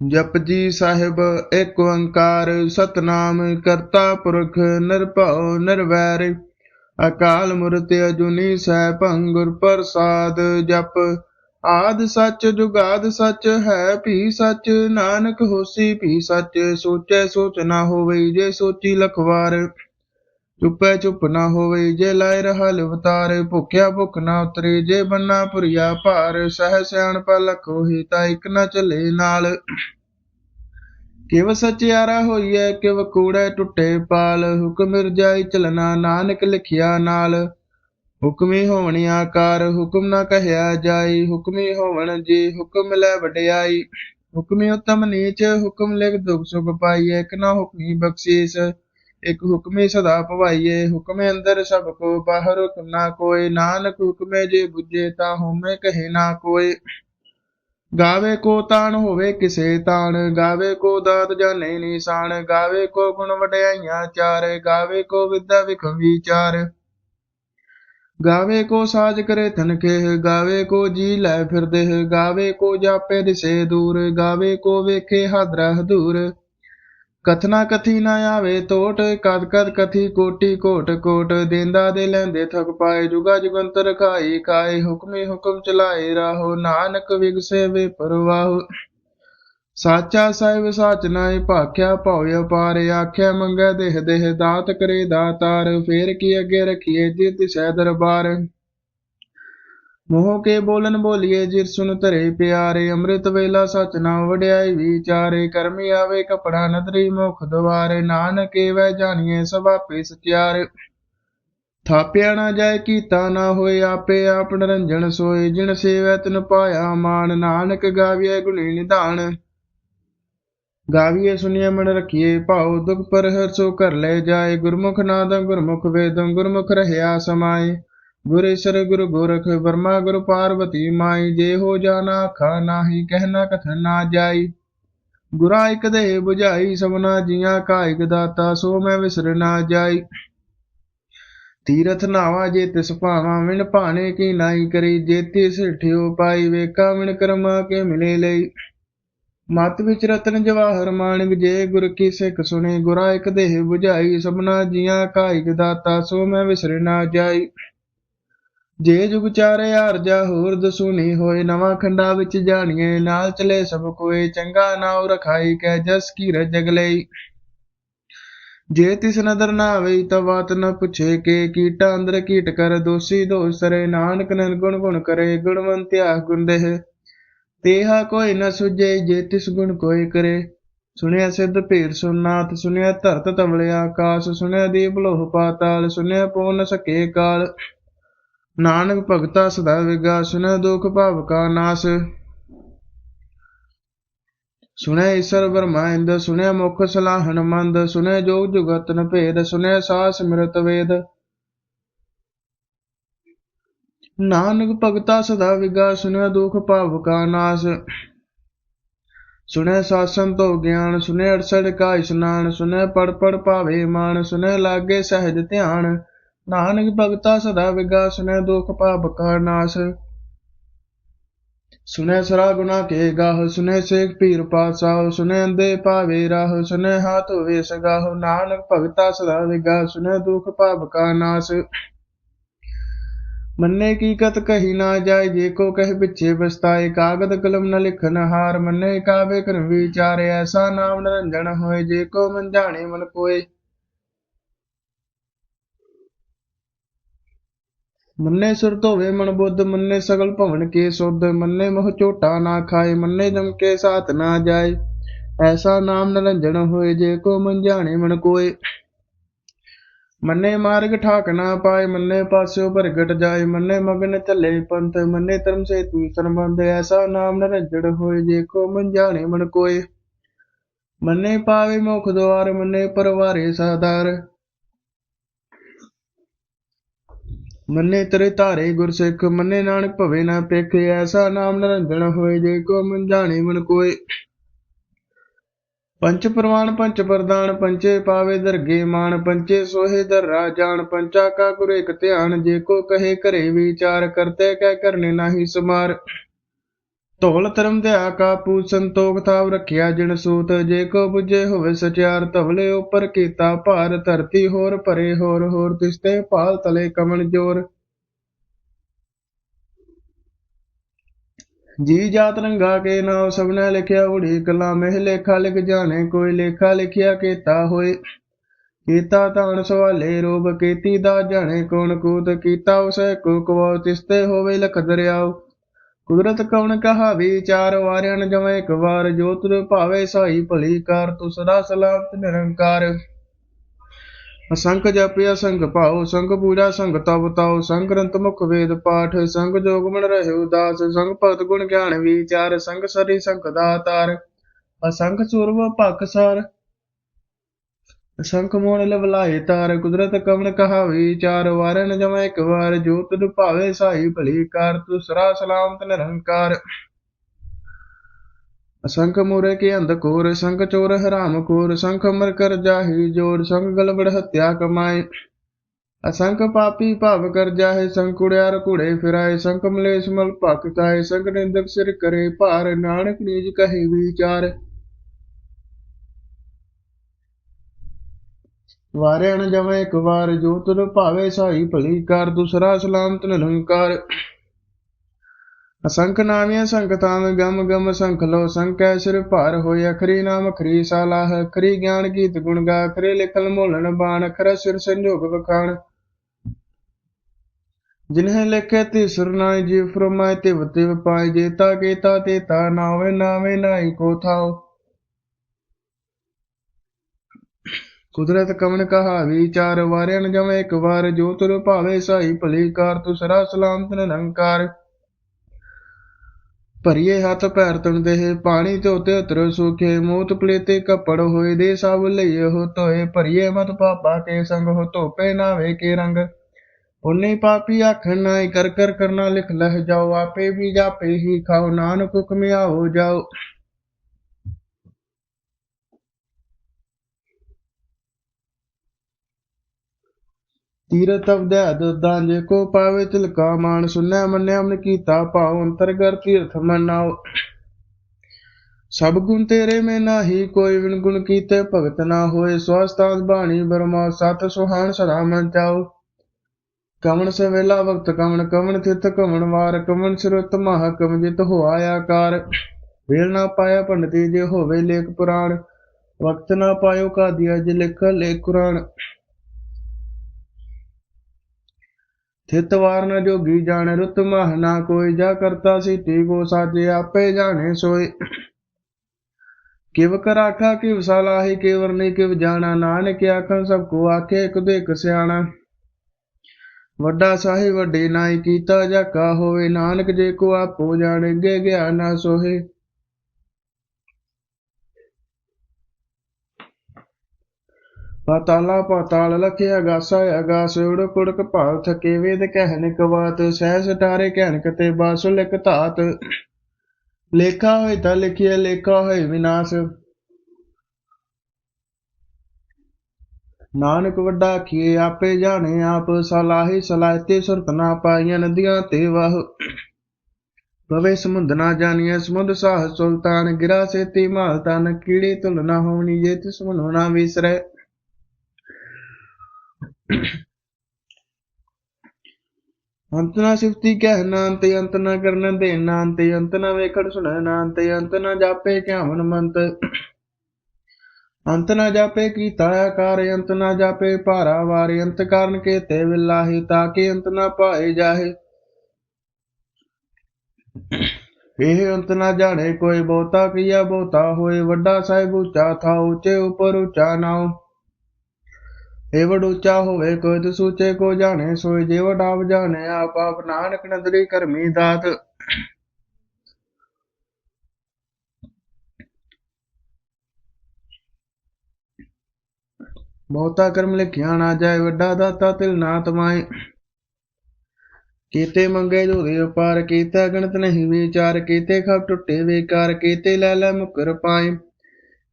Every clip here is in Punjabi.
ਜਪਜੀ ਸਾਹਿਬ ਏਕ ਓੰਕਾਰ, ਸਤਨਾਮ ਕਰਤਾ ਪੁਰਖ ਨਿਰਭਉ ਨਿਰਵੈਰ। ਅਕਾਲ ਮੂਰਤ ਅਜੂਨੀ ਸੈਭੰ ਗੁਰ ਪ੍ਰਸਾਦ ਜਪ। ਆਦ ਸੱਚ ਜੁਗਾਦ ਸੱਚ ਹੈ ਭੀ ਸੱਚ, ਨਾਨਕ ਹੋਸੀ ਭੀ ਸੱਚ, ਸੋਚੈ ਸੋਚ ਨਾ ਹੋਵੇ ਜੇ ਸੋਚੀ ਲਖਵਾਰ। ਚੁੱਪੈ ਚੁੱਪ ਨਾ ਹੋਵੇ, ਜੇ ਲਾਇ ਰਹਾ ਲਿਵਤਾਰ ਭੁਖਿਆ ਭੁਖ ਨਾ ਉਤਰੇ, ਜੇ ਬੰਨਾ ਪੁਰੀਆ ਭਾਰ, ਸਹਿ ਸਿਆਣ ਲਖ ਹੋਈ ਤਾਂ ਇਕ ਨਾ ਚੱਲੇ ਨਾਲ। ਕਿਵ ਸਚਿਆਰਾ ਹੋਈਐ, ਕਿਵ ਕੂੜੈ ਟੁੱਟੇ ਪਾਲ, ਹੁਕਮ ਰਜਾਈ ਚਲਨਾ ਨਾਨਕ ਲਿਖਿਆ ਨਾਲ। ਹੁਕਮੀ ਹੋਵਣੀ ਆਕਾਰ, ਹੁਕਮ ਨਾ ਕਹਿਆ ਜਾਈ, ਹੁਕਮੀ ਹੋਵਣ ਜੀ ਹੁਕਮ ਲੈ ਵਡਿਆਈ। ਹੁਕਮੀ ਉਤਮ ਨੀਚ, ਹੁਕਮ ਲਿਖ ਦੁਖ ਸੁਖ ਪਾਈਐ, ਇਕ ਨਾ ਹੁਕਮੀ ਬਖਸ਼ੀਸ। ਇਕ ਹੁਕਮੇ ਸਦਾ ਭਵਾਈਏ ਹੁਕਮੇ ਅੰਦਰ ਸਭ ਕੋ ਬਾਹਰ ਹੁਕਮ ਨਾ ਕੋਈ ਨਾਨਕ ਹੁਕਮੇ ਜੇ ਬੁਝੇ ਤਾ ਹੋਮੇ ਕਹੇ ਨਾ ਕੋਈ ਗਾਵੇ ਕੋ ਤਾਣ ਹੋਵੇ ਕਿਸੇ ਤਾਣ, ਗਾਵੇ ਕੋ ਦਾਤ ਜਾਣੇ ਨਿਸ਼ਾਨ, ਗਾਵੇ ਕੋ ਗੁਣ ਵਡਿਆਈਆਂ ਚਾਰ, ਗਾਵੇ ਕੋ ਵਿਦਿਆ ਵਿਖਮ ਵਿਚਾਰ। ਗਾਵੇ ਕੋ ਸਾਜ ਕਰੇ ਥਨਕੇ ਗਾਵੇ ਕੋ ਜੀ ਲੈ ਫਿਰਦੇ, ਗਾਵੇ ਕੋ ਜਾਪੇ ਦਿਸੇ ਦੂਰ, ਗਾਵੇ ਕੋ ਵੇਖੇ ਹਾਦਰਾ ਹਦੂਰ। ਕਥਨਾ ਕਥੀ ਨਾ ਆਵੇ ਟੋਟ ਕਦ ਕਦ ਕਥੀ ਕੋਟੀ ਕੋਟ ਕੋਟ, ਦੇਂਦਾ ਦੇ ਲੈਂਦੇ ਥਕ ਪਾਏ ਜੁਗਾ ਜੁਗੰਤਰ ਖਾਈ ਕਾਏ ਹੁਕਮੇ ਹੁਕਮ ਚਲਾਏ, ਰਾਹੋ ਨਾਨਕ ਵਿਗਸੇ ਵੇ ਪਰਵਾਹ। ਸਾਚਾ ਸਾਹਿਬ ਸਾਚ ਨਾਏ ਭਾਖਿਆ ਭਉ ਅਪਾਰ, ਆਖਿਆ ਮੰਗੈ ਦੇਹ ਦੇਹ ਦਾਤ ਕਰੇ ਦਾਤਾਰ, ਫੇਰ ਕੀ ਅੱਗੇ ਰਖੀਏ ਜਿਤ ਸਹਿ ਦਰਬਾਰ। ਮੋਹ ਕੇ ਬੋਲਨ ਬੋਲੀਏ ਜਿਰ ਸੁਨ ਧਰੇ ਪਿਆਰੇ, ਅੰਮ੍ਰਿਤ ਵੇਲਾ ਸਚ ਨਾਮ ਵਡਿਆਈ ਵਿਚਾਰੇ, ਕਰਮੀ ਆਵੇ ਕਪੜਾ ਨਦਰੀ ਮੁਖ ਦਵਾਰੇ ਨਾਨਕ ਏਵੈ ਜਾਣੀਏ ਸਭ ਆਪੇ ਸਚਿਆਰੇ। ਥਾਪਿਆ ਨਾ ਜਾਏ ਕੀਤਾ ਨਾ ਹੋਏ ਆਪੇ ਆਪ ਨਿਰੰਜਨ ਸੋਏ, ਜਿਨ ਸੇਵੈ ਤਿਨ ਪਾਇਆ ਮਾਨ, ਨਾਨਕ ਗਾਵੀਐ ਗੁਣੀ ਨਿਧਾਨ। ਗਾਵੀਏ ਸੁਣੀਏ ਮਨ ਰਖੀਏ ਭਾਉ, ਦੁਖ ਪਰ ਹਰਸੋ ਕਰ ਲੈ ਜਾਏ, ਗੁਰਮੁਖ ਨਾਦੰ ਗੁਰਮੁਖ ਵੇਦੰ, ਗੁਰਮੁਖ ਰਹਿਆ ਸਮਾਏ। ਗੁਰ ਈਸਰ ਗੁਰ ਗੋਰਖ ਵਰਮਾ ਗੁਰ ਪਾਰਵਤੀ ਮਾਈ, ਜੇ ਹੋ ਜਾਣਾ ਆਖਾ ਨਾਹੀ ਕਹਿਣਾ ਕਥ ਨਾ ਜਾਈ। ਗੁਰਾ ਇਕ ਦੇ 부ਝਾਈ ਸਭਨਾ ਜੀਆਂ ਕਾ ਇਕ ਦਾਤਾ, ਸੋ ਮੈਂ ਵਿਸਰ ਨਾ ਜਾਈ। ਤੀਰਥ ਨਾਵਾ ਜੇ ਤਿਸ ਭਾਵਾ, ਵਿਣ ਭਾਣੇ ਕੀ ਨਾਈ ਕਰੀ, ਜੇ ਤਿਸ ਠਿਓ ਪਾਈ, ਵੇਖਾ ਵਿਣ ਕਰਮਾ ਕੇ ਮਿਲੇ ਲਈ। ਮਤ ਵਿੱਚ ਰਤਨ ਜਵਾਹਰ ਮਾਨਿਕ ਜੇ ਗੁਰ ਕੀ ਸਿੱਖ ਸੁਣੇ, ਗੁਰਾ ਇਕ ਦੇਹ 부ਝਾਈ ਸਭਨਾ ਜੀਆਂ ਕਾ ਇਕ ਦਾਤਾ, ਸੋ ਮੈਂ ਵਿਸਰ ਨਾ ਜਾਈ। ਜੇ ਜੁਗ ਚਾਰੇ ਜਾ, ਹੋਰ ਦਸੂਨੀ ਹੋਏ। ਨਵਾਂ ਖੰਡਾ ਵਿੱਚ ਜਾਣੀਏ, ਨਾਲ ਚਲੇ ਸਭ ਕੋਏ। ਚੰਗਾ ਨਾਉ ਰਖਾਈ ਕੈ ਜਸ ਕੀ ਰਜਗ ਲਈ। ਜੇ ਤਿਸ ਨਦਰ ਨਾ ਆਵੇ ਤਾਂ ਬਾਤ ਨ ਪੁੱਛੇ ਕੇ। ਕੀਟਾ ਅੰਦਰ ਕੀਟ ਕਰ, ਦੋਸੀ ਦੋਸ ਸਰੇ। ਨਾਨਕ ਨਨ ਗੁਣ ਗੁਣ ਕਰੇ ਗੁਣਵੰਤਿਆ ਗੁੰਦਹਿ। ਤੇਹਾ ਕੋਈ ਨ ਸੁਝੇ, ਜੇ ਤਿਸ ਗੁਣ ਕੋਈ ਕਰੇ। ਸੁਣਿਆ ਸਿੱਧ ਭੇਰ ਸੁਨਾਤ ਸੁਣਿਆ ਧਰਤ ਤਵਲੇ ਆਕਾਸ਼ ਸੁਣਿਆ ਦੀਪ ਲੋਹ ਪਾਤਾਲ, ਸੁਣਿਆ ਪੂਰਨ ਸਕੇ ਕਾਲ। ਨਾਨਕ ਭਗਤਾ ਸਦਾ ਵਿਗਾ ਸੁਨੈ ਦੁਖ ਭਾਵ ਕਾ ਨਾਸ। ਸੁਨੈ ਈਸ਼ਰ ਬਰਮਾਇੰਦ ਸੁਨੈ ਮੁਖ ਸਲਾਹਣ ਮੰਦ ਸੁਨੈ ਜੋਗ ਜੁਗਤ ਨ ਭੇਦ ਸੁਨੈ ਸਾਸ ਮਿਰਤ ਵੇਦ। ਨਾਨਕ ਭਗਤਾ ਸਦਾ ਵਿਗਾ ਸੁਨੈ ਦੁਖ ਭਾਵ ਕਾ ਨਾਸ। ਸੁਨੈ ਸਾਸਨ ਤੋਂ ਗਿਆਨ ਸੁਨੈ ਅੜਸੜ ਕਾ ਇਸ਼ਨਾਨ ਸੁਨੈ ਪੜ ਪੜ ਭਾਵੇ ਮਾਨ ਸੁਨੈ ਲਾਗੇ ਸਹਿਜ ਧਿਆਨ। ਨਾਨਕ ਭਗਤਾ ਸਦਾ ਵਿਗਾ ਸੁਨੈ ਦੁਖ ਪਾਪ ਕਾ ਨਾਸ। ਸੁਨੈ ਸਰਾ ਗੁਨਾ ਕੇ ਗਾਹ ਸੁਨੇ ਸੇਖ ਪੀਰ ਪਾਸਾ ਸੁਨੈ ਅੰਦੇ ਪਾਵੇ ਰਾਹ ਸੁਨੈ ਹਾਥ ਹੋਵੇ ਸਗਾਹ ਨਾਨਕ ਭਗਤਾ ਸਦਾ ਵਿਗਾ ਸੁਨੈ ਦੁਖ ਪਾਪ ਕਾ ਨਾਸ। ਮੰਨੇ ਕੀ ਕਤ ਕਹੀ ਨਾ ਜਾਏ, ਜੇ ਕੋ ਕਹਿ ਪਿੱਛੇ ਬਸਤਾਏ ਕਾਗਦ ਕਲਮ ਨ ਲਿਖਨ ਹਾਰ, ਮੰਨੇ ਕਾਵੇ ਕਰ ਵਿਚਾਰ। ਐਸਾ ਨਾਮ ਨਿਰੰਜਨ ਹੋਏ, ਜੇ ਕੋ ਮਨ ਜਾਣੇ ਮਨ ਕੋਏ। ਮੰਨੇ ਸੁਰ ਧੋਵੇ ਮਨ ਬੁੱਧ, ਮੰਨੇ ਸਗਲ ਭਵਨ ਕੇ ਸੁਧ, ਮੰਨੇ ਮੋਹ ਝੋਟਾ ਨਾ ਖਾਏ, ਮੰਨੇ ਜਮ ਕੇ ਸਾਥ ਨਾ ਜਾਏ। ਐਸਾ ਨਾਮ ਨਿਰੰਜਨ ਹੋਏ, ਜੇ ਕੋ ਮਨ ਮਨ ਕੋਏ। ਮੰਨੇ ਮਾਰਗ ਠਾਕ ਨਾ ਪਾਏ, ਮੰਨੇ ਪਾਸਿਓ ਪ੍ਰਗਟ ਜਾਏ। ਮੰਨੇ ਮਗਨ ਚੱਲੇ ਪੰਥ, ਮੰਨੇ ਧਰਮ ਸੇ ਤੂ ਸੰਬੰਧ ਐਸਾ ਨਾਮ ਨਿਰੰਜਨ ਹੋਏ, ਜੇ ਕੋ ਮਨ ਜਾਣੇ ਮਨ ਕੋਏ। ਮੰਨੇ ਪਾਵੇ ਮੁਖ ਦੁਆਰ, ਮੰਨੇ ਪਰਵਾਰੇ ਸਾਦਾਰ ਮੰਨੇ ਤੇਰੇ ਧਾਰੇ ਗੁਰਸਿੱਖ, ਮੰਨੇ ਨਾਨਕ ਭਵੇ ਨਾ ਪਿਖ, ਐਸਾ ਨਾਮ ਨਿਰੰਜਨ ਹੋਏ ਜੇ ਕੋ ਮਨ ਜਾਣੇ ਮਨ ਕੋਏ। ਪੰਚ ਪ੍ਰਵਾਨ, ਪੰਚ ਪ੍ਰਦਾਨ, ਪੰਚੇ ਪਾਵੇ ਦਰਗੇ ਮਾਨ, ਪੰਚੇ ਸੋਹੇ ਦਰਰਾ ਜਾਣ, ਪੰਚਾ ਕਾ ਗੁਰ ਇਕ ਧਿਆਨ, ਜੇ ਕੋ ਕਹੇ ਘਰੇ ਵਿਚਾਰ, ਕਰਤੇ ਕਹਿ ਕਰਨੇ ਨਾਹੀ ਸਮਾਰ। ਧੌਲ ਧਰਮ ਦਿਆ ਕਾ ਪੂਜ ਸੰਤੋਖ ਥਾਵ ਰੱਖਿਆ ਜਿਣ ਸੂਤ, ਜੇ ਕੋ ਬੁਝੇ ਹੋਵੇ ਸਚਿਆਰ ਧਵਲੇ ਉਪਰ ਕੀਤਾ ਭਾਰ, ਧਰਤੀ ਹੋਰ ਭਰੇ ਹੋਰ ਹੋਰ ਤਿਸਤੇ ਭਾਲ ਤਲੇ ਕਮਲ ਜੋਰ। ਜੀ ਜਾਤ ਰੰਗਾ ਕੇ ਨਾਮ ਸਭਨੇ ਲਿਖਿਆ, ਉੜੀ ਕਲਾ ਮਹਿ ਲੇਖਾ, ਲਿਖ ਜਾਣੇ ਕੋਈ ਲੇਖਾ, ਲਿਖਿਆ ਕੀਤਾ ਹੋਏ। ਕੀਤਾ ਤਾਣ ਸਵਾਲੇ ਰੂਪ ਕੀਤੀ ਦਾ ਜਾਣੇ, ਕੋਣ ਕੂਤ ਕੀਤਾ ਉਸੇ, ਕੋ ਕੋ ਤਿਸਤੇ ਹੋਵੇ ਲਖ ਦਰਿਆਓ ਕੁਦਰਤ ਕਵਣ ਕਹਾ ਵਿਚਾਰ ਵਾਰਿਆ ਜਮੈ ਇੱਕ ਵਾਰ ਜੋ ਭਾਵੇ ਸਾਈ ਭਲੀ ਕਾਰ ਤੂੰ ਸਦਾ ਸਲਾਮਤ ਨਿਰੰਕਾਰ। ਅਸੰਖ ਜਪਿ, ਅਸੰਖ ਭਾਉ ਸੰਗ ਪੂਜਾ ਸੰਗ ਤਪ ਤਾਉ ਸੰਗ ਗ੍ਰੰਥ ਮੁਖ ਵੇਦ ਪਾਠ ਸੰਗ ਜੋਗ ਮਨ ਰਹਿ ਉਦਾਸ ਸੰਗ ਭਗਤ ਗੁਣ ਗਿਆਨ ਵਿਚਾਰ ਸੰਗ ਸਰੀ, ਸੰਖ ਦਾਤਾਰ। ਅਸੰਖ ਸੂਰਵ ਭਖ ਸਾਰ ਮੋਣ ਲਵਲਾਏ ਤਾਰ ਕੁਦਰਤ ਕਵਣ ਕਹਾ ਵਿਚਾਰ ਵਾਰਨ ਜਮੈ ਇੱਕ ਵਾਰ ਜੋ ਤੁਧ ਭਾਵੇ ਸਾਈ ਭਲੀ ਕਾਰ, ਤੂੰ ਸਰਾ ਸਲਾਮਤ ਨਿਰੰਕਾਰ। ਅਸੰਖ ਮੂਰੇ ਕੇ ਅੰਧ ਸੰਖ ਚੋਰ ਹਰਾਮ ਕੋਰ, ਸੰਖ ਅਮਰ ਕਰ ਜਾਹੀ ਜੋਰ, ਸੰਖ ਗਲਬੜ ਹੱਤਿਆ ਕਮਾਏ। ਅਸੰਖ ਪਾਪੀ ਭਾਵ ਕਰ ਜਾਹੇ, ਸੰਖ ਕੁੜਿਆਰ ਕੁੜੇ ਫਿਰਾਏ, ਸੰਖ ਮਲੇਸ਼ ਮਲ ਭਕ ਕਾਏ, ਸੰਖ ਨਿੰਦਕ ਸਿਰ ਕਰੇ, ਭਾਰ ਨਾਨਕ ਨੀਜ ਕਹੇ ਵਿਚਾਰ। ਵਾਰਿਆ ਜਮੈ ਇੱਕ ਵਾਰ, ਜੋ ਤੁਧ ਭਾਵੇ ਸਾਈ ਭਲੀ ਕਾਰ, ਦੂਸਰਾ ਸਲਾਮਤ ਨਿਰੰਕਾਰ। ਅਸੰਖ ਨਾਮਿਆ ਸੰਕਤਾਂ ਗਮ ਗਮ ਸੰਖ ਲੋ ਸੰਕੈ ਸਿਰ ਭਾਰ ਹੋਇ ਅਖਰੀ ਨਾਮ ਖਰੀ ਸਾਲਾਹ ਅਖਰੀ ਗਿਆਨ ਗੀਤ ਗੁਣ ਗਾ, ਅਖਰੇ ਲਿਖਲ ਮੋਲਨ ਬਾਣ, ਅਖਰ ਸਿਰ ਸੰਜੋਗ ਵਖਾਣ। ਜਿਨਹਿ ਲਿਖੇ ਤੇ ਸੁਰਨਾਇ ਜੀ ਫਰਮਾਇ ਤੇ ਵਤੇ ਪਾਇ ਜੇਤਾ ਕੇਤਾ ਤੇ ਤਾ ਨਾਵੇ ਨਾਵੇ ਨਾਈ ਕੋ ਥਾਓ ਕੁਦਰਤ ਕਵਣ ਕਹਾ ਵਿਚਾਰ ਵਾਰਿਆ ਨ ਜਮੈ ਇੱਕ ਵਾਰ, ਜੋ ਤੁਰ ਭਾਵੇ ਸਾਈ ਭਲੀ ਕਾਰ ਤੂੰ ਸਰਾ ਸਲਾਮਤ ਨਿਰੰਕਾਰ ਭਰੀਏ ਹੱਥ ਪੈਰ ਤਨ ਦੇਹ, ਪਾਣੀ ਧੋਤੇ ਉਤਰ ਸੁਖੇ, ਮੂਤ ਪਲੇਤੇ ਕੱਪੜ ਹੋਏ ਦੇ ਸਭ ਲਈਏ ਹੋ ਧੋਏ। ਭਰੀਏ ਮਤ ਪਾਪਾ ਕੇ ਸੰਗ ਹੋ ਧੋਪੇ ਨਾਵੇ ਕੇ ਰੰਗ। ਪੁੰਨੇ ਪਾਪੀ ਆਖਣ ਨਾਈ, ਕਰ ਕਰ ਕਰਨਾ ਲਿਖ ਲਹਿ ਜਾਓ, ਆਪੇ ਵੀ ਜਾਪੇ ਹੀ ਖਾਓ, ਨਾਨਕ ਹੁਕਮਿਆ ਹੋ ਜਾਓ। ਤੀਰਥ ਅਵਧਿਆ ਦਾਂ ਜੇ ਕੋ ਪਾਵੇ ਤਿਲਕਾ ਮਾਨ ਸੁਨੈ ਮੰਨਿਆ ਮਨ ਕੀਤਾ ਭਾਉ ਅੰਤਰਗਰ ਤੀਰਥ ਮਨਾਓ। ਸਭ ਗੁਣ ਤੇਰੇ ਮੈਂ ਨਾਹੀ, ਕੋਈ ਵਿਣ ਗੁਣ ਕੀਤੇ ਭਗਤ ਨਾ ਹੋਏ। ਸਵਸਤਾਸ ਬਾਣੀ ਬਰਮਾ, ਸਤ ਸੁਹਾਣ ਸਦਾ ਮਨ ਚਾਓ। ਕਵਣ ਸਵੇਲਾ ਵਕਤ ਕਵਣ ਕਵਣ ਤਿਤ ਕਵਣ ਵਾਰ, ਕਵਣ ਸਿਰਤ ਮਹਾ ਕਵ ਜਿਤ ਹੋਆ ਆਕਾਰ। ਵੇਲ ਨਾ ਪਾਇਆ ਪੰਡਤੀ ਜੇ ਹੋਵੇ ਲੇਖ ਪੁਰਾਣ, ਵਕਤ ਨਾ ਪਾਇਓ ਕਾਦੀਆ ਜੇ ਲਿਖ ਲੇਖ ਕੁਰਾਨ। ਥਿਤ ਵਾਰ ਨ ਜੋਗੀ ਜਾਣੇ ਰੁਤ ਮਹ, ਨਾ ਕੋਈ ਜਾ ਕਰਤਾ ਸੀਤੀ ਕੋ ਸਾਜੇ ਆਪੇ ਜਾਣੇ ਸੋਏ। ਕਿਵ ਕਰ ਆਖਾ ਕਿਵ ਸਲਾਹੀ, ਕਿਵਰ ਨਹੀਂ, ਕਿਵ ਜਾਣਾ ਨਾਨਕ ਆਖਾਂ ਸਭ ਕੋ ਆਖੇ, ਇੱਕ ਦੇ ਇੱਕ ਸਿਆਣਾ। ਵੱਡਾ ਸਾਹਿਬ, ਵੱਡੇ ਨਾਈ ਕੀਤਾ ਜਾਕਾ ਹੋਵੇ ਨਾਨਕ, ਜੇ ਕੋ ਆਪੋ ਜਾਣੇ ਗੇ ਗਿਆ ਨਾ ਸੋਹੇ। ਪਾਤਾਲਾ ਪਾਤਾਲ ਲਖਿਆ ਗਾਸਾ ਅਗਾਸ, ਉੜਕ ਉੜਕ ਭਾਲ ਥਕੇ ਵੇਦ ਕਹਿਨ ਕਵਾਤ ਸਹਿਸ ਟਾਰੇ ਕਹਿਨ ਕਤੇ ਬਾਸੁ ਲਿਖ ਧਾਤ। ਲੇਖਾ ਹੋਏ ਤਾਂ ਲਿਖਿਆ ਲੇਖਾ ਹੋਏ ਵਿਨਾਸ਼। ਨਾਨਕ ਵੱਡਾ ਖੀਏ ਆਪੇ ਜਾਣੇ ਆਪ, ਸਲਾਹੀ ਸਲਾਹਤੇ ਸੁਰਤ ਨਾ ਪਾਈਆਂ ਨਦੀਆਂ ਤੇ ਵਾਹ। ਪਵੇ ਸਮੁੰਦ ਨਾ ਜਾਣੀਐ, ਸਮੁੰਦ ਸਾਹ ਸੁਲਤਾਨ, ਗਿਰਾ ਸੇਤੀ ਮਾਲ ਤਨ ਕੀੜੀ ਤੁਲ ਨਾ ਹੋਣੀ ਜੇ ਤਿਸ ਮਨੋ ਨਾ ਵਿਸਰੈ। ਅੰਤ ਨਾ ਸਿਫਤੀ ਕਹਿ ਨਾ ਅੰਤ ਅੰਤ ਨਾ ਕਰਨ ਦੇ ਨਾ ਅੰਤ ਅੰਤ ਨਾ ਵੇਖਣ ਸੁਣੈ ਨਾ ਅੰਤ ਅੰਤ ਨਾ ਜਾਪੇ ਕਿਆਵਨ ਮੰਤ। ਅੰਤ ਨਾ ਜਾਪੇ ਕੀਤਾ ਆਕਾਰ ਅੰਤ ਨਾ ਜਾਪੇ ਭਾਰਾ ਵਾਰ, ਅੰਤ ਕਾਰਨ ਕੇ ਤੇ ਵਿਲਾਹੀ ਤਾਕੇ ਅੰਤ ਨਾ ਪਾਏ ਜਾਹੇ। ਇਹ ਅੰਤ ਨਾ ਜਾਣੇ ਕੋਈ ਬਹੁਤਾ, ਕੀਆ ਬਹੁਤਾ ਹੋਏ ਵੱਡਾ ਸਾਹਿਬ ਉੱਚਾ ਥਾ ਉੱਚੇ ਉਪਰ ਉੱਚਾ ਨਾਉ। ਇਹ ਉੱਚਾ ਹੋਵੇ, ਕੋਈ ਤੇ ਸੂਚੇ, ਕੋ ਜਾਣੇ, ਸੋਏ ਜੇ ਆਪ ਜਾਣੇ ਆਪ ਆਪ ਨਾਨਕ ਨਦਰੀ ਕਰਮੀ ਦਾਤ। ਬਹੁਤਾ ਕਰਮ ਲਿਖਿਆ ਨਾ ਜਾਏ, ਵੱਡਾ ਦਾਤਾ ਤਿਲ ਨਾ ਤਮਾਏ। ਕੀਤੇ ਮੰਗੇ ਜੋਦੇ ਉਪਾਰ ਕੀਤਾ ਗਣਤ ਨਹੀਂ ਵਿਚਾਰ ਕੀਤੇ ਖਬ ਟੁੱਟੇ ਵੇਕਾਰ ਕੀਤੇ, ਲੈ ਲੈ ਮੁਕਰ ਪਾਏ।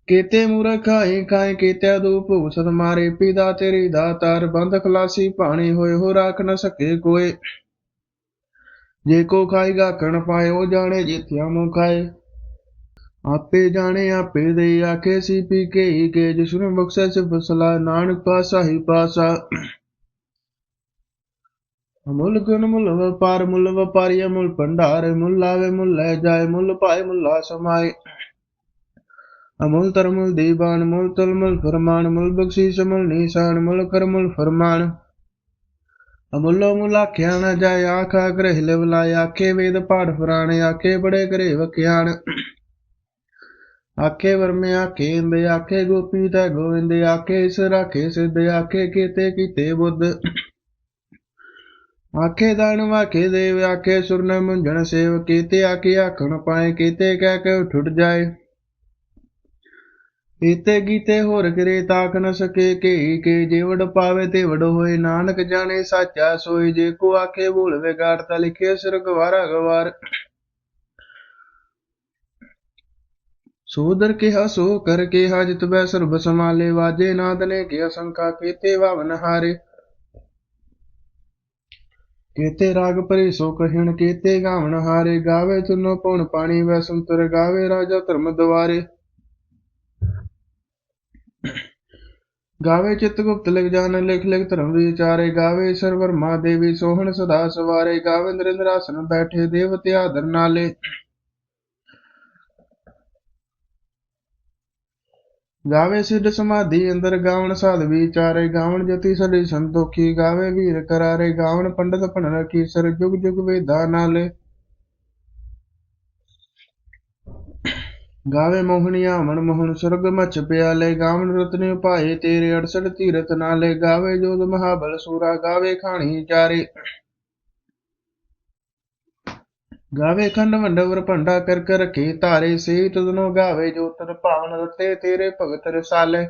ਕੀਤੇ ਮੂਰਖ ਖਾਏ ਖਾਏ ਕੀਤੇ ਦੂ ਭੂਸਤ ਮਾਰੇ, ਪੀਦਾ ਤੇਰੀ ਦਾਤਾਰ, ਬੰਦ ਖਲਾਸੀ ਭਾਣੇ ਹੋਏ ਹੋ ਰਾਖ ਨ ਸਕੇ ਕੋਏ। ਜੇ ਕੋ ਖਾਏਗਾ ਕਣ ਪਾਏ, ਉਹ ਜਾਣੇ ਜਿਥਿਆ ਮੋ ਖਾਏ। ਆਪੇ ਜਾਣੇ, ਆਪੇ ਦੇ ਆਖੇ, ਸੀ ਪੀ ਕੇ ਹੀ ਕੇ ਜਿਸ ਨੂੰ ਬਖਸ਼ੈ ਸੇ ਫਸਲਾ ਨਾਨਕ ਪਾਸਾ ਹੀ ਪਾਸਾ। ਮੁੱਲ ਗੁਣ ਮੁੱਲ ਵਪਾਰ, ਮੁੱਲ ਵਪਾਰੀ ਮੁੱਲ ਭੰਡਾਰ, ਮੁੱਲ ਲਾਵੇ ਮੁੱਲ ਲੈ ਜਾਏ, ਮੁੱਲ ਪਾਏ, ਮੁੱਲਾ ਸਮਾਏ ਅਮੁਲ ਤਰਮੁਲ ਦੀਵਾਨ ਮੁੱਲ ਤਲ ਮੁੱਲ ਫਰਮਾਨ ਮੁੱਲ ਬਖਸ਼ੀਸ਼ ਮੁੱਲ ਨੀਸਾਨ ਮੁੱਲ ਕਰ ਫਰਮਾਨ। ਅਮੁੱਲੋ ਮੁੱਲ ਆਖਿਆ ਨਾ ਜਾਏ, ਆਖਾ ਗ੍ਰਹਿ ਲਿਵਲਾਏ ਆਖੇ ਵੇਦ ਪਾਠ ਪੁਰਾਣੇ, ਆਖੇ ਬੜੇ ਘਰੇ ਵਖਿਆਣ ਆਖੇ ਵਰਮੇ, ਆਖੇ ਇੰਦੇ ਆਖੇ ਗੋਪੀ ਤੈ ਗੋਇੰਦ ਆਖੇ ਇਸ ਰਾਖੇ ਸਿੱਧ, ਆਖੇ ਕੀਤੇ ਕੀਤੇ ਬੁੱਧ। ਆਖੇ ਦਾਨ ਵਾਖੇ ਦੇਵ, ਆਖੇ ਸੁਰਨ ਮੁੰਝਣ ਸੇਵ ਕੀਤੇ, ਆਖੇ ਆਖਣ ਪਾਏ ਕੀਤੇ, ਕਹਿ ਕੇ ਠੁੱਟ ਜਾਏ। ਕੀਤੇ ਗੀਤੇ ਹੋਰ ਕਿਰੇ ਤਾਕ ਨ ਸਕੇ, ਕੇ ਕੇ ਜੇ ਪਾਵੇ ਤੇ ਵਡ ਹੋਏ ਨਾਨਕ ਜਾਣੇ, ਸਾਚਾ ਸੋਈ ਜੇ ਕੋ ਆਖੇ ਭੂਲ ਵਿਗਾੜ ਤਾ ਲਿਖੇ ਸਿਰ ਗਵਾਰਾ ਗਵਾਰ। ਸੋਦਰ ਕਿਹਾ, ਸੋ ਕਰ ਕਿਹਾ, ਜਿਤ ਬੈ ਸਰਬ ਸਮਾਲੇ ਵਾਜੇ ਨਾਦ ਨੇ ਕੀ ਅਸੰਕਾ ਕੀਤੇ ਵਾਵਨ ਹਾਰੇ। ਕੀਤੇ ਰਾਗ ਭਰੀ ਸੋ ਕਹਿਣ ਕੀਤੇ ਗਾਵਣ ਹਾਰੇ, ਗਾਵੇ ਤੁਨੋ ਪਉਣ ਪਾਣੀ, ਵੈ ਸੰਤਰ ਗਾਵੇ ਰਾਜਾ ਧਰਮ ਦਵਾਰੇ ਗਾਵੇ ਚਿਤ ਗੁਪਤ ਲਿਖ ਜਾਣ ਲਿਖ ਲਿਖ ਧਰਮ ਵਿਚਾਰੇ, ਗਾਵੇ ਸਰਵਰ ਮਾ ਦੇਵੀ ਸੋਹਣ ਸਦਾ ਸਵਾਰੇ, ਗਾਵੇ ਨਰਿੰਦਰ ਆਸਨ ਬੈਠੇ ਦੇਵਤੇ ਆਦਰ ਨਾਲੇ। ਗਾਵੇ ਸਿੱਧ ਸਮਾਧੀ ਅੰਦਰ ਗਾਵਣ ਸਾਧ ਵਿਚਾਰੇ, ਗਾਵਣ ਜਤੀ ਸਦੀ ਸੰਤੋਖੀ, ਗਾਵੇ ਵੀਰ ਕਰਾਰੇ, ਗਾਵਣ ਪੰਡਤ ਭਣਨ ਕੀ ਸਰ ਜੁਗ ਜੁਗ ਵੇਦਾ ਨਾਲੇ। ਗਾਵੇ ਮੋਹਣੀਆ ਮਨ ਮੋਹਨ ਸੁਰਗ ਮਚ ਪਿਆਲੇ, ਗਾਵਣ ਰਤਨੇ ਭਾਏ ਤੇਰੇ 68 ਤੀਰਥ ਨਾਲੇ, ਗਾਵੇ ਜੋਦ ਮਹਾਬਲ ਸੂਰਾ, ਗਾਵੇ ਖਾਣੀ ਚਾਰੇ। ਗਾਵੇ ਖੰਡ ਵੰਡਵਰ ਭੰਡਾ ਕਰ ਕਰ ਰਖੇ ਧਾਰੇ ਸੇ ਤੁਧਨੋ ਗਾਵੇ ਜੋ ਤਨ ਭਾਵਨ ਰਤੇ ਤੇਰੇ ਭਗਤ ਰਸਾਲੇ।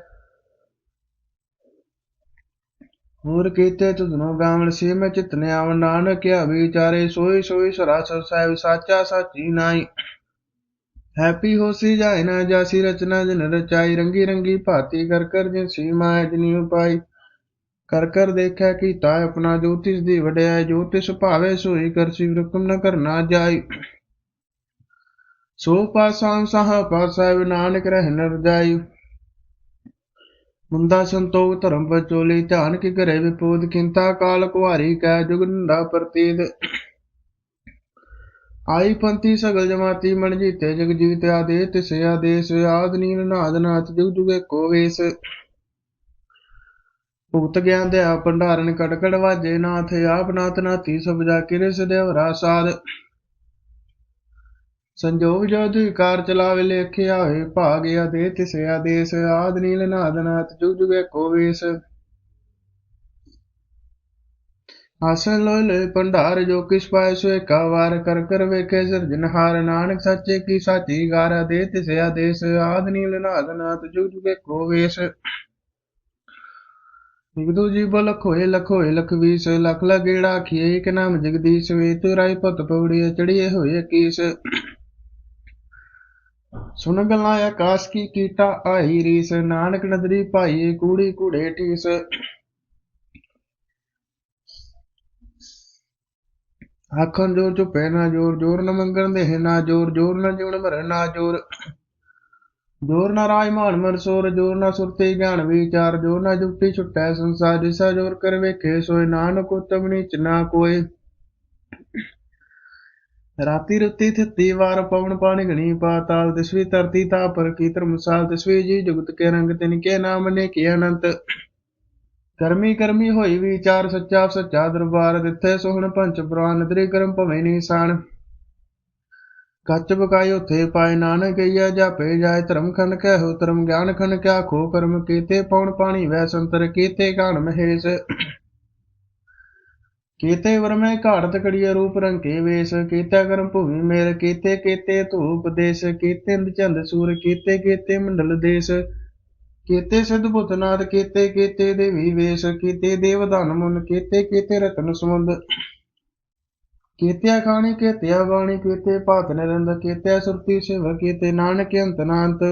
ਹੋਰ ਕੀਤੇ ਤੁਧਨੋ ਗਾਵਣ ਸੇ ਮੈਂ ਚਿਤਨੇ ਆਵ ਨਾਨਕਿਆ ਵਿਚਾਰੇ ਸੋਈ ਸੋਈ ਸਰਾਸਰ ਸਾਹਿਬ ਸਾਚਾ ਸਾਚੀ ਨਾਈ ਹੈਪੀ ਹੋਸੀ ਜਾਏ ਨਾ ਜਾਸੀ, ਰਚਨਾ ਜਨ ਰਚਾਈ, ਰੰਗੀ ਰੰਗੀ ਭਾਤੀ ਕਰ ਕਰ ਜਿਨ ਸੀਮਾ ਅਜਨੀ ਉਪਾਈ। ਕਰ ਕਰ ਦੇਖੈ ਕੀਤਾ ਆਪਣਾ ਜੋਤਿਸ ਦੀ ਵਡਿਆਈ ਜੋਤਿਸ ਭਾਵੇ ਸੋਈ ਕਰ ਰਕਮ ਨ ਕਰਨਾ ਜਾਈ। ਸੋ ਪਾਸਾਂ ਸਹ ਪਾਸਾ ਨਾਨਕ ਰਹਿ ਨ ਰਜਾਈ ਮੁੰਦਾ ਸੰਤੋਖ ਧਰਮ ਬਚੋਲੀ ਧਿਆਨ ਕੀ ਘਰੇ ਵਿਪੂਤ ਕਿੰਤਾ ਕਾਲ ਕੁਹਾਰੀ ਕੈ ਜੁਗ ਨੰਦਾ ਪ੍ਰਤੀਤ। ਆਈ ਪੰਥੀ ਸਗਲ ਜਮਾਤੀ ਮਨ ਜੀਤੇ, ਜਗ ਜੀਤ ਆਦੇ ਤਿਸ ਆਦੇਸ, ਆਦ ਨੀਲ ਨਾਦ ਨਾਥ, ਜੁਗ ਜੁਗੇ ਕੋ ਵੇਸ। ਭੁਗਤ ਗਿਆਨ ਦੇ ਆ ਭੰਡਾਰਨ ਕੜਕੜ ਵਾਜੇ, ਨਾਥ ਆਪ ਨਾਥ ਨਾਤੀ ਸਭ ਜਾ ਕਿਰੇ ਸਦੇਵ ਰਾਸਾਦ ਸੰਜੋਗ ਜਦ ਕਾਰ ਚਲਾਵੇ ਲੇਖਿਆ ਹੋਏ ਭਾਗਿਆ ਦੇ ਤਿਸ ਆਦੇਸ, ਆਦ ਨੀਲ ਨਾਦ ਨਾਥ, ਜੁਗ ਜੁਗੇ ਕੋ ਵੇਸ। ਆਸਨ ਲੋਇ ਲੋਇ ਭੰਡਾਰ ਜੋ ਕਿਸ ਪਾਏ ਸੋ ਏਕਾ ਵਾਰ ਕਰ ਕਰ ਵੇਖੇ ਸਿਰਜਨਹਾਰ ਨਾਨਕ ਸੱਚੇ ਕੀ ਸਾਚੀ ਗਾਰਾ ਦੇ ਤਿਸ ਆਦੇਸ ਆਦ ਨੀਲ ਨਾਦ ਨਾਥ ਜੁਗ ਜੁਗੇ ਕੋ ਵੇਸ। ਵਿਗਦੂ ਜੀ ਬਲਖ ਹੋਏ ਲਖ ਹੋਏ ਲਖ ਵੀਸ ਲਗੇੜਾ ਆਖੀਏ ਇਕ ਨਾਮ ਜਗਦੀਸ਼ ਵੇ, ਤੁਰਾਈ ਪਤ ਪੌੜੀਏ ਚੜੀਏ ਹੋਏ ਕੀਸ। ਸੁਣ ਗੱਲਾਂ ਆਕਾਸ਼ ਕੀ ਕੀਟਾ ਆਈ ਰੀਸ, ਨਾਨਕ ਨਦਰੀ ਭਾਈ ਕੂੜੀ ਕੂੜੇ ਠੀਸ ਆਖਣ ਜੋਰ ਚੁਪੈ ਨਾ ਜੋਰ ਜੋਰ ਨ ਮੰਗਣ ਦੇ ਨਾ ਜੋਰ ਜੋਰ ਨ ਜਿਉਣ ਮਰਨ ਨਾ ਜੋਰ। ਜੋਰ ਨਾ ਰਾਜ ਮਾਨ ਮਰ ਸੋਰ, ਜੋਰ ਨਾ ਸੁਰਤੀ ਗਿਆਨ ਵਿਚਾਰ, ਜੋਰ ਨਾ ਜੁਗਤੀ ਛੁਟੈ ਸੰਸਾਰ, ਜਿਸਾ ਜੋਰ ਕਰ ਵੇਖੇ, ਸੋਏ ਨਾਨਕ ਉਤਮ ਨੀਚ ਨਾ ਕੋਏ। ਰਾਤੀ ਰੁੱਤੀ ਥਿੱਤੀ ਵਾਰ ਪਵਨ ਪਾਣੀ ਗਣੀ ਪਾਤਾਲ ਦਸਵੀ ਧਰਤੀ ਤਾ ਪਰ ਕੀ ਧਰਮਸਾਲ ਦਸਵੀ ਜੀ ਜੁਗਤ ਕੇ ਰੰਗ ਤਿਨ ਕੇ ਨਾਮ ਨੇ ਕੀ ਅਨੰਤ। ਕਰਮੀ ਕਰਮੀ ਹੋਈ ਵਿਚਾਰ ਸੱਚਾ ਸੱਚਾ ਦਰਬਾਰ ਦਿੱਥੇ ਸੋਹਣ ਪੰਚ ਪ੍ਰਾਨ ਨਦਰੀ ਕਰਮ ਭਵੇਂ ਨਿਸ਼ਾਨ। ਕੱਚ ਬਕਾਈ ਉਥੇ ਪਾਏ ਨਾਨਕ ਗਈਆ ਜਾਪੇ ਜਾਏ ਧਰਮ ਖੰਡ ਕਹਿ ਧਰਮ ਗਿਆਨ ਖੰਡ ਕਿਆ ਖੋ ਕਰਮ ਕੀਤੇ ਪਉਣ ਪਾਣੀ ਵੈ ਸੰਤਰ ਕੀਤੇ ਗਾਣ ਮਹੇਸ਼। ਕੀਤੇ ਵਰਮੇ ਘਾੜਤ ਕੜੀਏ ਰੂਪ ਰੰਕੇ ਵੇਸ, ਕੀਤਾ ਕਰਮ ਭੂਮੀ ਮੇਰ, ਕੀਤੇ ਕੀਤੇ ਧੂਪ ਦੇਸ਼, ਕੀਤੇ ਚੰਦ ਸੂਰ, ਕੀਤੇ ਕੀਤੇ ਮੰਡਲ ਦੇਸ਼। ਕੀਤੇ ਸਿੱਧ ਭੂਤਨਾਥ ਕੀਤੇ ਕੀਤੇ ਦੇਵੀ ਵੇਸ਼, ਕੀਤੇ ਦੇਵਦਾਨ ਮੁਨ ਕੀਤੇ ਕੀਤੇ ਰਤਨ ਸਮੁੰਦ ਕੀਤਿਆ ਖਾਣੀ, ਕੀਤਿਆ ਬਾਣੀ, ਕੀਤੇ ਭਾਤ ਨਿਰੰਦ, ਕੀਤਿਆ ਸੁਰਤੀ ਸਿਵ, ਕੀਤੇ ਨਾਨਕ ਅੰਤ ਨਾਨਤ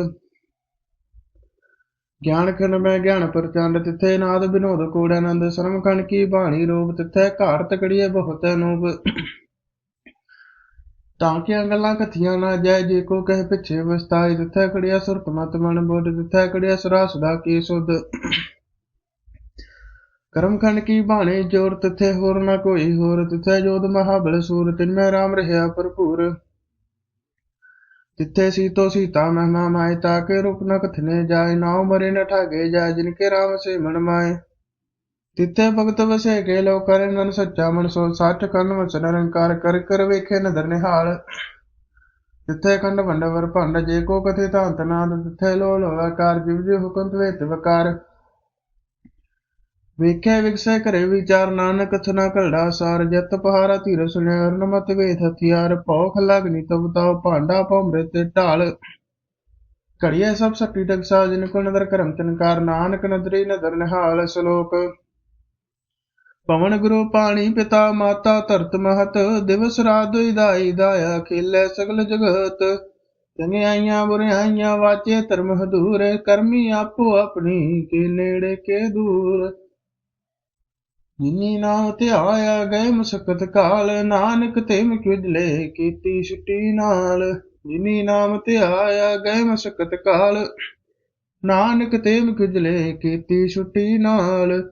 ਗਿਆਨ ਖੰਡ ਮੈਂ ਗਿਆਨ ਪ੍ਰਚੰਡ, ਤਿੱਥੇ ਨਾਦ ਬਿਨੋਦ ਕੋੜ ਆਨੰਦ ਸਰਮ ਖੰਡ ਕੀ ਬਾਣੀ ਰੂਪ, ਤਿੱਥੇ ਘਾਟ ਤਕੜੀਏ ਬਹੁਤ ਅਨੂਪ ਤਾਂ ਗੱਲਾਂ ਕਥੀਆਂ ਨਾ ਜਾਏ, ਜੇ ਕੋ ਕਹੇ ਪਿੱਛੇ ਵਸਤਾਈ ਤਿੱਥੈ ਖੜਿਆ ਸੁਰਤ ਮਤ ਮਨ ਬੁੱਧ ਤਿੱਥੈ ਖੜਿਆ ਸਰਾ ਸਦਾ ਕੀ ਸੁਧ। ਕਰਮ ਖੰਡ ਕੀ ਬਾਣੇ ਜੋਰ, ਤਿੱਥੇ ਹੋਰ ਨਾ ਕੋਈ ਹੋਰ, ਤਿਥੈ ਜੋਧ ਮਹਾਬਲ ਸੂਰ, ਤਿਨ ਰਾਮ ਰਹਿਆ ਭਰਪੂਰ। ਤਿੱਥੇ ਸੀਤੋ ਸੀਤਾ ਮਹਿਮਾ ਮਾਇ ਤਾ ਕੇ ਰੂਪ ਨ ਕਥਨੇ ਜਾਏ, ਨਾਉ ਮਰੇ ਨ ਠਾਗੇ ਜਾਏ, ਜਿਨ ਕੇ ਰਾਮ ਸੇ ਮਨ ਮਾਏ। ਤਿੱਥੇ ਭਗਤ ਵਸੇ ਕੇ ਲੋ ਕਰੇ ਨਨ ਸੱਚਾ ਮਨ ਸੋ ਸੱਚ ਕੰਨ ਵਸਨ ਨਿਰੰਕਾਰ ਵੇਖੇ ਨਦਰ ਨਿਹਾਲ। ਤਿੱਥੇ ਖੰਡ ਭੰਡਵਰ ਭੰਡ, ਜੇ ਕੋ ਕਥੇ ਤਾਂਤ ਨਾਦ, ਤਿੱਥੇ ਲੋ ਲੋ ਆਕਾਰ, ਜਿਵ ਜਿਵ ਹੁਕਮ ਤਵੇਤ ਵਕਾਰ। ਵੇਖੇ ਵਿਗਸੇ ਕਰੇ ਵਿਚਾਰ, ਨਾਨਕ ਥਨਾ ਘੜਾ ਸਾਰ। ਜਤ ਪਹਾਰਾ ਧੀਰ ਸੁਣਿਆ ਨਮਤ ਵੇਥ ਹਥਿਆਰ। ਭੌਖ ਲਗਨੀ ਤਬ ਤਾਉ, ਭਾਂਡਾ ਭੌਮਰੇ ਤੇ ਢਾਲ। ਘੜੀਏ ਸਭ ਸੱਟੀ ਟਕਸਾ, ਜਿਨ ਕੋ ਨਦਰ ਕਰਮ ਤਨਕਾਰ ਨਾਨਕ ਨਦਰੀ ਨਦਰ ਨਿਹਾਲ। ਸ਼ਲੋਕ ਪਵਨ ਗੁਰੂ ਪਾਣੀ ਪਿਤਾ ਮਾਤਾ ਧਰਤ ਮਹਤ, ਦਿਵਸ ਰਾਤ ਦੁਇ ਦਾਇਆ ਖੇਲੇ ਸਗਲ ਜਗਤ। ਚੰਗਿਆਈਆਂ, ਬੁਰਿਆਈਆਂ ਵਾਚੇ ਧਰਮ ਹਦੂਰ, ਕਰਮੀ ਆਪੋ ਆਪਣੀ ਕੇ ਨੇੜੇ ਕੇ ਦੂਰ। ਜਿਨੀ ਨਾਮ ਧਿਆਇਆ ਗਏ ਮੁਸਕਤ ਕਾਲ, ਨਾਨਕ ਤੇ ਮਿਕਿਦਲੇ ਕੀਤੀ ਛੁੱਟੀ ਨਾਲ। ਜਿਨੀ ਨਾਮ ਧਿਆਇਆ ਗਏ ਮੁਸਕਤ ਕਾਲ, ਨਾਨਕ ਤੇ ਮਿਕਿਦਲੇ ਕੀਤੀ ਛੁੱਟੀ ਨਾਲ।